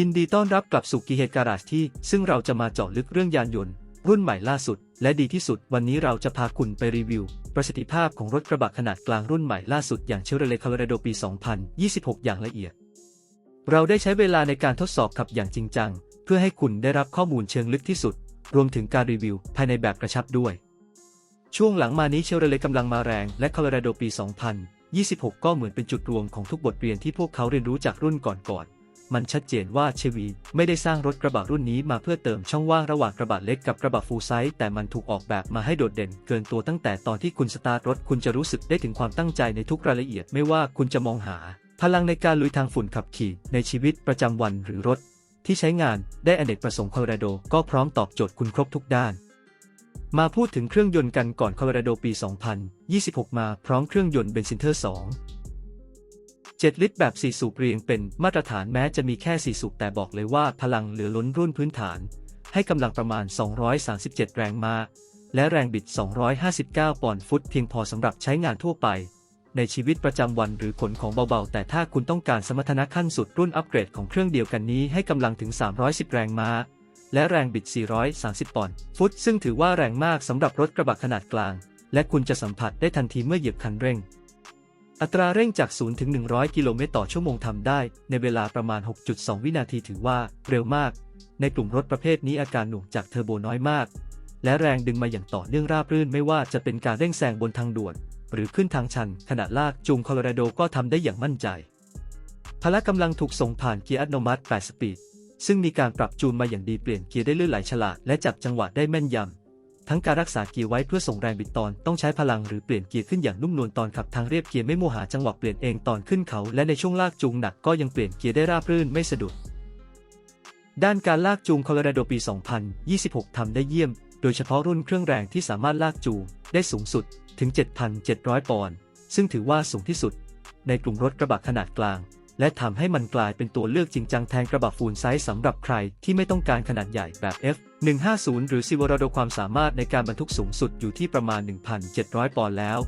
ยินดีต้อนรับกลับสู่กีเฮดการาจที่ ซึ่งเราจะมาเจาะลึกเรื่องยานยนต์ รุ่นใหม่ล่าสุด และดีที่สุด วันนี้เราจะพาคุณไปรีวิว ประสิทธิภาพของรถกระบะขนาดกลางรุ่นใหม่ล่าสุดอย่างเช v ร o l e t Colorado ปี 2026 อย่างละเอียด เราได้ใช้เวลาในการทดสอบขับอย่างจริงจัง เพื่อให้คุณได้รับข้อมูลเชิงลึกที่สุด รวมถึงการรีวิว ภายในแบบกระชับด้วย ช่วงหลังมานี้เชลเรเลกำลังมาแรงและ Colorado ปี 2026 ก็เหมือนเป็นจุดรวมของทุกบทเรียนที่พวกเขาเรียนรู้จากรุ่นก่อนๆ มันชัดเจนว่าเชวีไม่ได้สร้างรถกระบะรุ่นนี้มาเพื่อเติมช่องว่างระหว่างกระบะเล็กกับกระบะฟูลไซส์แต่มันถูกออกแบบมาให้โดดเด่นเกินตัวตั้งแต่ตอนที่คุณสตาร์ทรถคุณจะรู้สึกได้ถึงความตั้งใจในทุกรายละเอียดไม่ว่าคุณจะมองหา พลังในการลุยทางฝุ่นขับขี่ในชีวิตประจำวันหรือรถ ที่ใช้งานได้อเนกประสงค์ Colorado ก็พร้อมตอบโจทย์คุณครบทุกด้าน มาพูดถึงเครื่องยนต์กันก่อน Colorado ปี 2026 มาพร้อมเครื่องยนต์เบนซินเทอร์ 2 7 ลิตรแบบ 4 สูบเรียงเป็นมาตรฐานแม้จะมีแค่ 4 สูบแต่บอกเลยว่าพลังเหลือล้นรุ่นพื้นฐาน ให้กำลังประมาณ 237 แรงม้าและแรงบิด 259 ปอนด์ฟุตเพียงพอสำหรับใช้งานทั่วไป ในชีวิตประจำวันหรือขนของเบาๆ แต่ถ้าคุณต้องการสมรรถนะขั้นสุดรุ่นอัปเกรดของเครื่องเดียวกันนี้ให้กำลังถึง 310 แรงม้าและแรงบิด 430 ปอนด์ฟุต ซึ่งถือว่าแรงมากสำหรับรถกระบะขนาดกลาง และคุณจะสัมผัสได้ทันทีเมื่อเหยียบคันเร่ง อัตราเร่งจาก 0 ถึง 100 กิโลเมตรต่อชั่วโมงทำได้ ในเวลาประมาณ 6.2 วินาทีถือว่าเร็วมาก ในกลุ่มรถประเภทนี้อาการหน่วงจากเทอร์โบน้อยมาก และแรงดึงมาอย่างต่อเนื่องราบรื่นไม่ว่าจะเป็นการเร่งแซงบนทางด่วน หรือขึ้นทางชัน ขณะลากจูงโคโลราโดก็ทำได้อย่างมั่นใจ พละกำลังถูกส่งผ่านเกียร์อัตโนมัติ 8 สปีด ซึ่งมีการปรับจูนมาอย่างดีเปลี่ยนเกียร์ได้ลื่นไหลฉลาดและจับจังหวะได้แม่นยำ ทั้งการรักษาเกียร์ไว้เพื่อส่งแรงบิดตอนต้องใช้พลังหรือเปลี่ยนเกียร์ขึ้นอย่างนุ่มนวลตอนขับทางเรียบเกียร์ไม่มัวหาจังหวะเปลี่ยนเองตอนขึ้นเขา และในช่วงลากจูงหนักก็ยังเปลี่ยนเกียร์ได้ราบรื่นไม่สะดุด ด้านการลากจูง Colorado ปี 2026 ทำได้เยี่ยม โดยเฉพาะรุ่นเครื่องแรงที่สามารถลากจูงได้สูงสุดถึง 7,700 ปอนด์ซึ่งถือว่าสูงที่สุด ในกลุ่มรถกระบะขนาดกลาง และทำให้มันกลายเป็นตัวเลือกจริงจังแทนกระบะฟูลไซส์สำหรับใครที่ไม่ต้องการขนาดใหญ่แบบ F150 หรือ Silverado ความสามารถในการบรรทุกสูงสุดอยู่ที่ประมาณ 1,700 ปอนด์แล้ว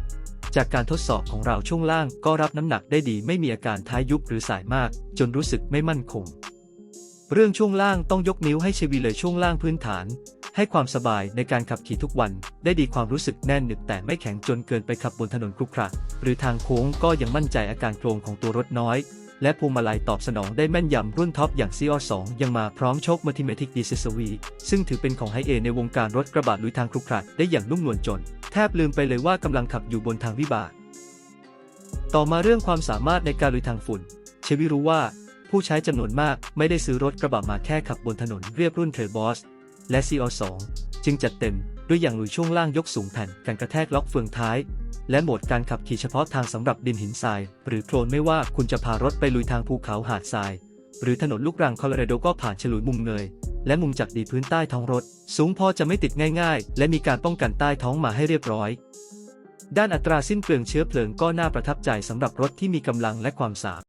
จากการทดสอบของเราช่วงล่างก็รับน้ำหนักได้ดีไม่มีอาการท้ายยุบหรือสายมาก จนรู้สึกไม่มั่นคง เรื่องช่วงล่างต้องยกนิ้วให้เชวีเลยช่วงล่างพื้นฐาน ให้ความสบายในการขับขี่ทุกวัน ได้ดีความรู้สึกแน่นหนึบแต่ไม่แข็งจนเกินไปขับบนถนนครุขระหรือทางโค้งก็ยังมั่นใจอาการโครงของตัวรถน้อย และพวงมาลัยตอบสนองได้แม่นยำรุ่นท็อปอย่าง CR2 ยังมาพร้อมโชค Multimatic d e c i s v ซึ่งถือเป็นของไฮเอในวงการรถกระบะลุยทางครุขระได้อย่างนุ่มนวลจน แทบลืมไปเลยว่ากำลังขับอยู่บนทางวิบาก ต่อมาเรื่องความสามารถในการลุยทางฝุ่น เชวิรู้ว่า ผู้ใช้จำนวนมากไม่ได้ซื้อรถกระบะมาแค่ขับบนถนนเรียบรุ่นเทรลบอสและ CO2 จึงจัดเต็ม ด้วยอย่างลุยช่วงล่างยกสูงแผ่นการกระแทกล็อกเฟืองท้าย และโหมดการขับขี่เฉพาะทางสำหรับดินหินทราย หรือโคลนไม่ว่าคุณจะพารถไปลุยทางภูเขาหาดทราย หรือถนนลูกรังโคโลราโดก็ผ่านฉลุยมุมเงย และมุมจากดีพื้นใต้ท้องรถ สูงพอจะไม่ติดง่ายๆ และมีการป้องกันใต้ท้องมาให้เรียบร้อย ด้านอัตราสิ้นเปลืองเชื้อเพลิงก็น่าประทับใจสำหรับรถที่มีกำลังและความสาม